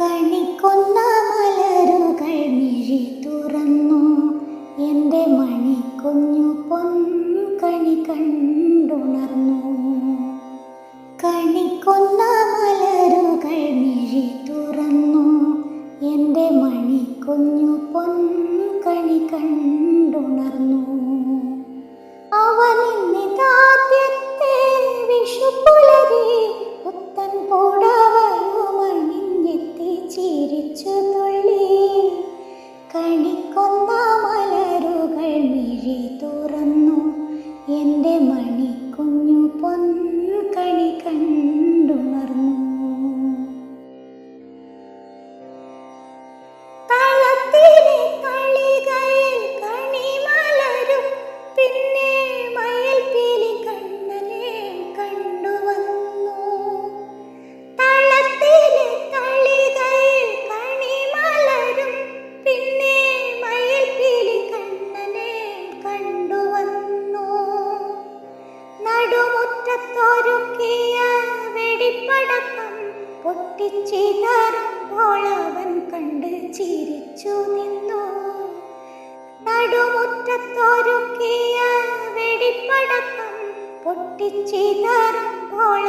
കണിക്കൊന്ന മലരുകൾ മിഴി തുറന്നു. എന്റെ മണിക്കുഞ്ഞു പൊൻകണി കണ്ടുണർന്നു. കണിക്കൊന്ന കണിക്കൊന്ന നടുമുറ്റത്തൊരുക്കിയ വെടിപ്പടക്കം പൊട്ടിച്ചിതറുമ്പോൾ അവൻ കണ്ട് ചിരിച്ചു നിന്നു. നടുമുറ്റത്തൊരുക്കിയ വെടിപ്പടക്കം പൊട്ടിച്ചിതറുമ്പോൾ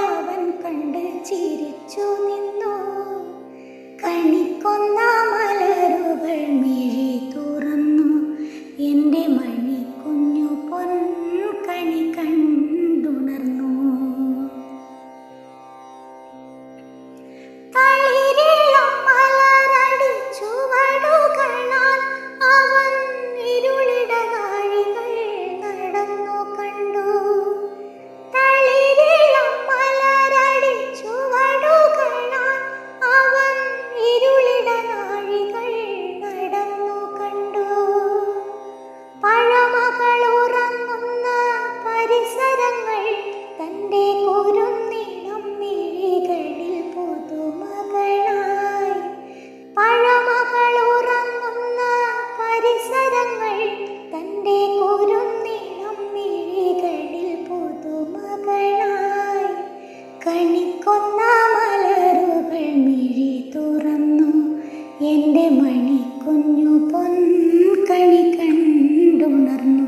എന്റെ മണിക്കുഞ്ഞു പൊൻകണി കണ്ടുണർന്നു.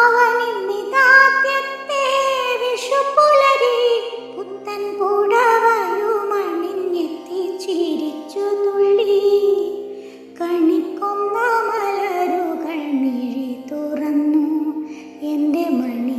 അവനിതാദ്യത്തെ വിഷുപുലരി കണിക്കൊന്ന മലരുകൾ മിഴി തുറന്നു. എന്റെ മണി